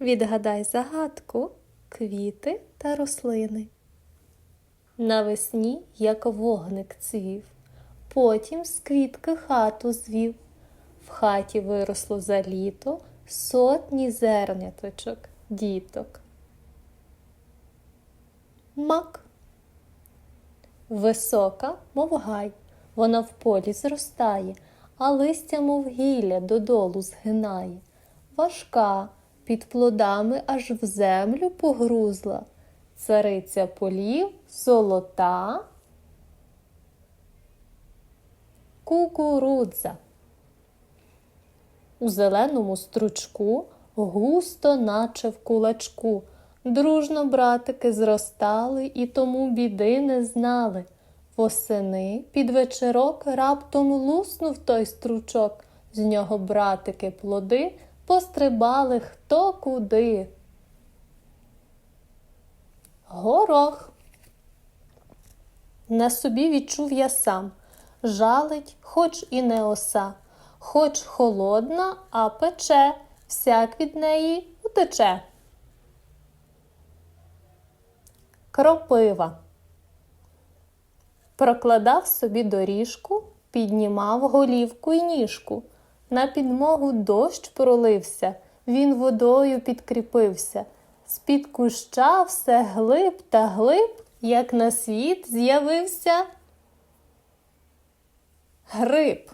Відгадай загадку, квіти та рослини. Навесні, як вогник цвів, потім з квітки хату звів. В хаті виросло за літо сотні зерняточок, діток. Мак. Висока, мов гай, вона в полі зростає, а листя, мов гілля, додолу згинає. Важка, під плодами аж в землю погрузла. Цариця полів золота. Кукурудза. У зеленому стручку густо, наче в кулачку. Дружно братики зростали і тому біди не знали. Восени під вечірок раптом луснув той стручок. З нього братики плоди пострибали хто куди. Горох. На собі відчув я сам. Жалить, хоч і не оса, хоч холодна, а пече, всяк від неї утече. Кропива. Прокладав собі доріжку, піднімав голівку й ніжку. На підмогу дощ пролився, він водою підкріпився. З-під куща все глиб та глиб, як на світ з'явився гриб.